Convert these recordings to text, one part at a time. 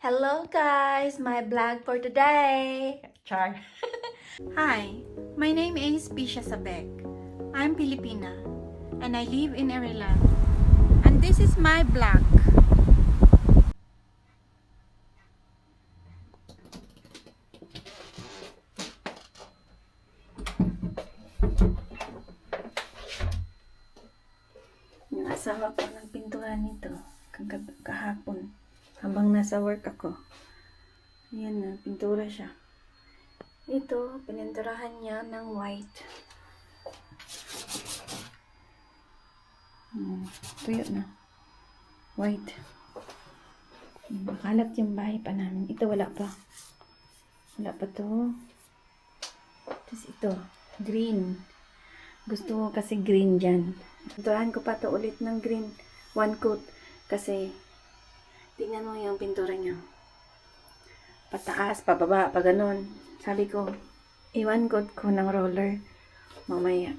Hello guys, my vlog for today. Char. Hi, my name is Pisha Sabek. I'm Filipina and I live in Ireland. And this is my blog. Yung asawa ko ng pinturan nito kagab- kahapon habang nasa work ako. Ayan na, pintura siya. Ito, pininturahan niya ng white. Hmm, tuyo na. White. Hmm, Makalat yung bahay pa namin. Ito wala pa. Wala pa to. Tapos ito, green. Gusto ko kasi green dyan. Pinturahan ko pa to ulit ng green. One coat. Kasi, tingnan mo yung pintura niya. Pataas, pababa, pa ganun. Sabi ko, iwan coat ko ng roller. Mamaya,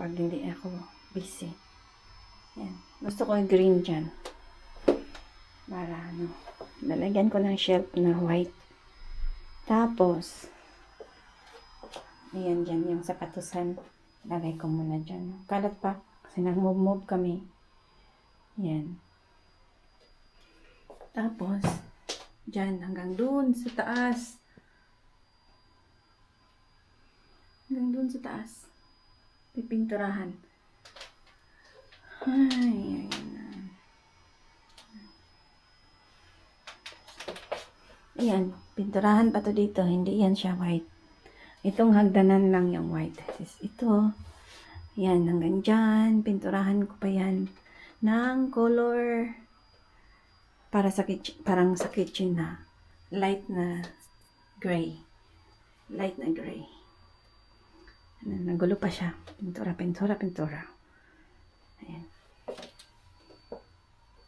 pag hindi ako busy. Yan. Gusto ko yung green dyan. Para ano, lalagyan ko ng shelf na white. Tapos, ayan dyan yung sapatusan. Lagay ko muna dyan. Kalat pa. Kasi nag-move-move kami. Yan. Tapos, dyan hanggang dun sa taas. Hanggang dun sa taas. Pipinturahan. Ay, ayan na. Ayan, pinturahan pa to dito. Hindi yan siya white. Itong hagdanan lang yung white. Is ito. Yan, hanggang dyan. Pinturahan ko pa yan ng color para sa kitchen, parang sa kitchen na light na gray. Light na gray. Ano, nagulo pa siya. Pintura, pintura, pintura. Ayan.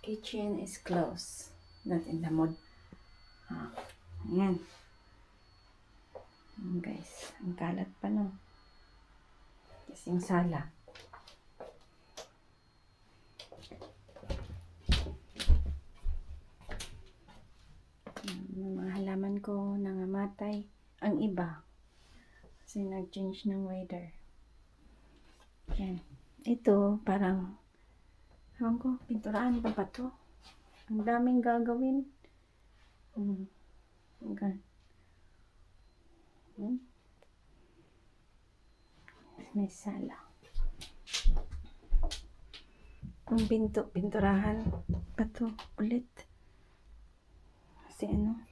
Kitchen is closed. Not in the mood. Ah, ayan. Ayan, guys. Ang kalat pa, no? Tapos yung sala. Ayan, Yung mga halaman ko nangamatay. Ang iba. Kasi nag-change ng weather. Yan. Ito, parang, ewan ko, pinturaan pa ba to? Ang daming gagawin. Hmm. Hanggang. Hmm. May sala. Ang pinto, pinturahan pa to ulit. Kasi ano,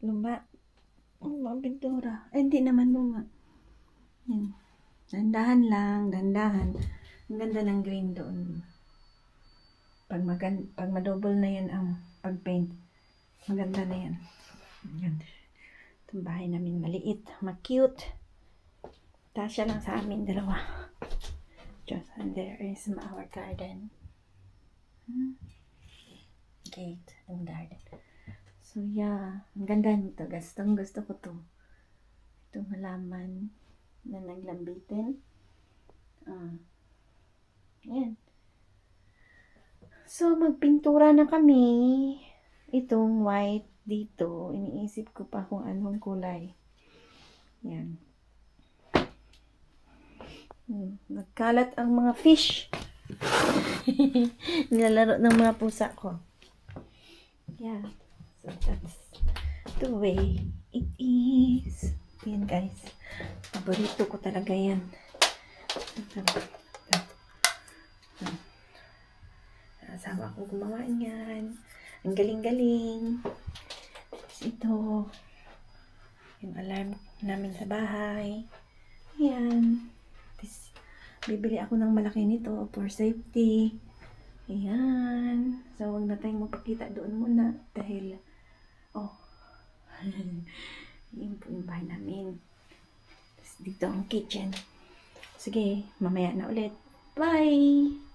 luma. Ang mga pintura. Ay, hindi naman luma. Yan. Dandahan lang, dandahan. Ang ganda ng green doon. Pag, magan pag madouble na yan ang pag-paint, maganda na yan. Yan. Itong bahay namin maliit, ma-cute. Tasya lang sa amin dalawa. Just and there is our garden. Hmm. Gate and garden. So yeah, ang ganda nito. Gustong gusto ko to. Itong halaman na naglambitin. Ah. Yan. So, magpintura na kami. Itong white dito. Iniisip ko pa kung anong kulay. Yan. Hmm, Nagkalat ang mga fish. Nilalaro ng mga pusa ko. Yeah. So that's the way it is. Yan guys. Paborito ko talaga yan. Asawa ko gumawa niyan. Ang galing-galing. Ito. Yung alarm namin sa bahay. Yan. Tapos, bibili ako ng malaki nito for safety. Ayan. So, huwag na tayong magpakita doon muna. Dahil, oh, yun po yung bahay namin. Tapos, dito ang kitchen. Sige, mamaya na ulit. Bye!